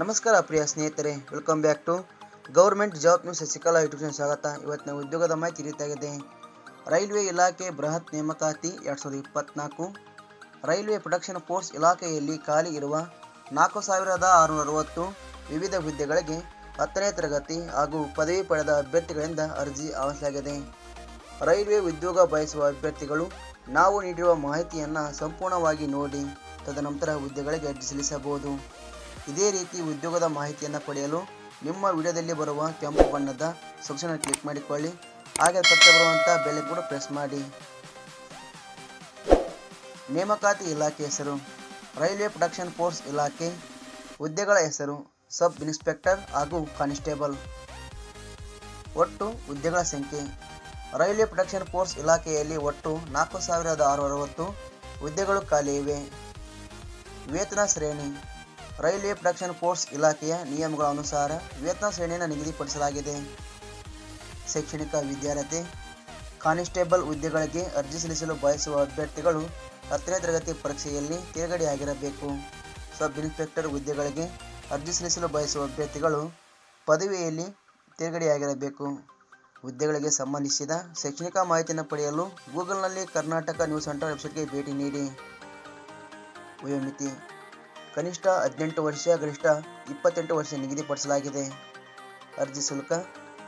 ನಮಸ್ಕಾರ ಪ್ರಿಯ ಸ್ನೇಹಿತರೆ welcome back to government job news Shashikala YouTube ಸ್ವಾಗತ. ಇವತ್ತಿನ ಉದ್ಯೋಗದ ಮಾಹಿತಿ ರೀತಿಯಾಗಿದೆ ರೈಲ್ವೆ ಇಲಾಖೆ ಬೃಹತ್ ನೇಮಕಾತಿ ಎರಡು ಸಾವಿರದ ಇಪ್ಪತ್ನಾಲ್ಕು. ರೈಲ್ವೆ ಪ್ರೊಡಕ್ಷನ್ ಫೋರ್ಸ್ ಇಲಾಖೆಯಲ್ಲಿ ಖಾಲಿ ಇರುವ ನಾಲ್ಕು ಸಾವಿರದ ಆರುನೂರ ಅರವತ್ತು ವಿವಿಧ ಹುದ್ದೆಗಳಿಗೆ ಹತ್ತನೇ ತರಗತಿ ಹಾಗೂ ಪದವಿ ಪಡೆದ ಅಭ್ಯರ್ಥಿಗಳಿಂದ ಅರ್ಜಿ ಆಹ್ವಾನಿಸಲಾಗಿದೆ ರೈಲ್ವೆ ಉದ್ಯೋಗ ಬಯಸುವ ಅಭ್ಯರ್ಥಿಗಳು ನಾವು ನೀಡಿರುವ ಮಾಹಿತಿಯನ್ನು ಸಂಪೂರ್ಣವಾಗಿ ನೋಡಿ. ತದನಂತರ ಹುದ್ದೆಗಳಿಗೆ ಅರ್ಜಿ ಸಲ್ಲಿಸಬಹುದು. ಇದೇ ರೀತಿ ಉದ್ಯೋಗದ ಮಾಹಿತಿಯನ್ನು ಪಡೆಯಲು ನಿಮ್ಮ ವಿಡಿಯೋದಲ್ಲಿ ಬರುವ ಕೆಂಪು ಬಣ್ಣದ ಸೆಕ್ಷನ್ ಕ್ಲಿಕ್ ಮಾಡಿಕೊಳ್ಳಿ. ಹಾಗೆ ಪಕ್ಕ ಬರುವಂಥ ಬೆಲೆ ಕೂಡ ಪ್ರೆಸ್ ಮಾಡಿ. ನೇಮಕಾತಿ ಇಲಾಖೆ ಹೆಸರು, ರೈಲ್ವೆ ಪ್ರೊಡಕ್ಷನ್ ಫೋರ್ಸ್ ಇಲಾಖೆ, ಹುದ್ದೆಗಳ ಹೆಸರು ಸಬ್ ಇನ್ಸ್ಪೆಕ್ಟರ್ ಹಾಗೂ ಕಾನಿಸ್ಟೇಬಲ್ ಒಟ್ಟು ಹುದ್ದೆಗಳ ಸಂಖ್ಯೆ, ರೈಲ್ವೆ ಪ್ರೊಡಕ್ಷನ್ ಫೋರ್ಸ್ ಇಲಾಖೆಯಲ್ಲಿ ಒಟ್ಟು ನಾಲ್ಕು ಸಾವಿರದ ಆರು ಅರವತ್ತು ಹುದ್ದೆಗಳು ಖಾಲಿ ಇವೆ. ವೇತನ ಶ್ರೇಣಿ, ರೈಲ್ವೆ ಪ್ರೊಡಕ್ಷನ್ ಫೋರ್ಸ್ ಇಲಾಖೆಯ ನಿಯಮಗಳ ಅನುಸಾರ ವೇತನ ಶ್ರೇಣಿಯನ್ನು ನಿಗದಿಪಡಿಸಲಾಗಿದೆ. ಶೈಕ್ಷಣಿಕ ವಿದ್ಯಾರ್ಹತೆ, ಕಾನಿಸ್ಟೇಬಲ್ ಹುದ್ದೆಗಳಿಗೆ ಅರ್ಜಿ ಸಲ್ಲಿಸಲು ಬಯಸುವ ಅಭ್ಯರ್ಥಿಗಳು ಹತ್ತನೇ ತರಗತಿ ಪರೀಕ್ಷೆಯಲ್ಲಿ ತೇರ್ಗಡೆಯಾಗಿರಬೇಕು. ಸಬ್ ಇನ್ಸ್ಪೆಕ್ಟರ್ ಹುದ್ದೆಗಳಿಗೆ ಅರ್ಜಿ ಸಲ್ಲಿಸಲು ಬಯಸುವ ಅಭ್ಯರ್ಥಿಗಳು ಪದವಿಯಲ್ಲಿ ತೇರ್ಗಡೆಯಾಗಿರಬೇಕು. ಹುದ್ದೆಗಳಿಗೆ ಸಂಬಂಧಿಸಿದ ಶೈಕ್ಷಣಿಕ ಮಾಹಿತಿಯನ್ನು ಪಡೆಯಲು ಗೂಗಲ್ನಲ್ಲಿ ಕರ್ನಾಟಕ ನ್ಯೂಸ್ ಸೆಂಟರ್ ವೆಬ್ಸೈಟ್ಗೆ ಭೇಟಿ ನೀಡಿ. ವಯೋಮಿತಿ ಕನಿಷ್ಠ ಹದಿನೆಂಟು ವರ್ಷ, ಗರಿಷ್ಠ ಇಪ್ಪತ್ತೆಂಟು ವರ್ಷ ನಿಗದಿಪಡಿಸಲಾಗಿದೆ ಅರ್ಜಿ ಶುಲ್ಕ,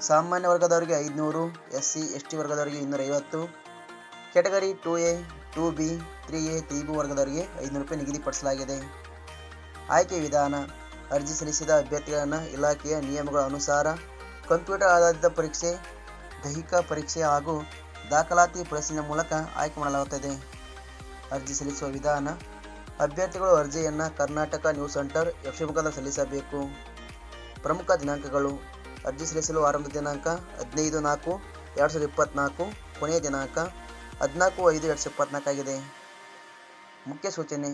ಸಾಮಾನ್ಯ ವರ್ಗದವರಿಗೆ ಐದುನೂರು ಎಸ್ ಸಿ ಎಸ್ ಟಿ ವರ್ಗದವರಿಗೆ ಇನ್ನೂರೈವತ್ತು category two A, two B, three A, three B ವರ್ಗದವರಿಗೆ ಐದುನೂರು ರೂಪಾಯಿ ನಿಗದಿಪಡಿಸಲಾಗಿದೆ ಆಯ್ಕೆ ವಿಧಾನ, ಅರ್ಜಿ ಸಲ್ಲಿಸಿದ ಅಭ್ಯರ್ಥಿಗಳನ್ನು ಇಲಾಖೆಯ ನಿಯಮಗಳ ಅನುಸಾರ ಕಂಪ್ಯೂಟರ್ ಆಧಾರಿತ ಪರೀಕ್ಷೆ, ದೈಹಿಕ ಪರೀಕ್ಷೆ ಹಾಗೂ ದಾಖಲಾತಿ ಪ್ರಶ್ನೆ ಮೂಲಕ ಆಯ್ಕೆ ಮಾಡಲಾಗುತ್ತದೆ. ಅರ್ಜಿ ಸಲ್ಲಿಸುವ ವಿಧಾನ ಅಭ್ಯರ್ಥಿಗಳು ಅರ್ಜಿಯನ್ನು ಕರ್ನಾಟಕ ನ್ಯೂಸ್ ಸೆಂಟರ್ ಮುಖಾಂತರ ಸಲ್ಲಿಸಬೇಕು. ಪ್ರಮುಖ ದಿನಾಂಕಗಳು. ಅರ್ಜಿ ಸಲ್ಲಿಸಲು ಆರಂಭದ ದಿನಾಂಕ ಹದಿನೈದು ನಾಲ್ಕು, ಎರಡು ಸಾವಿರದ ಇಪ್ಪತ್ತ್ನಾಲ್ಕು ಕೊನೆಯ ದಿನಾಂಕ ಹದಿನಾಲ್ಕು ಐದು ಎರಡು ಸಾವಿರದ ಇಪ್ಪತ್ತ್ನಾಲ್ಕಾಗಿದೆ ಮುಖ್ಯ ಸೂಚನೆ.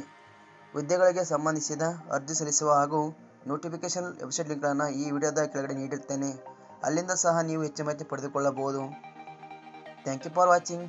ಹುದ್ದೆಗಳಿಗೆ ಸಂಬಂಧಿಸಿದ ಅರ್ಜಿ ಸಲ್ಲಿಸುವ ಹಾಗೂ ನೋಟಿಫಿಕೇಷನ್ ವೆಬ್ಸೈಟ್ ಲಿಂಕ್ಗಳನ್ನು ಈ ವಿಡಿಯೋದ ಕೆಳಗಡೆ ನೀಡಿರ್ತೇನೆ. ಅಲ್ಲಿಂದ ಸಹ ನೀವು ಹೆಚ್ಚು ಮಾಹಿತಿ ಪಡೆದುಕೊಳ್ಳಬಹುದು. Thank you for watching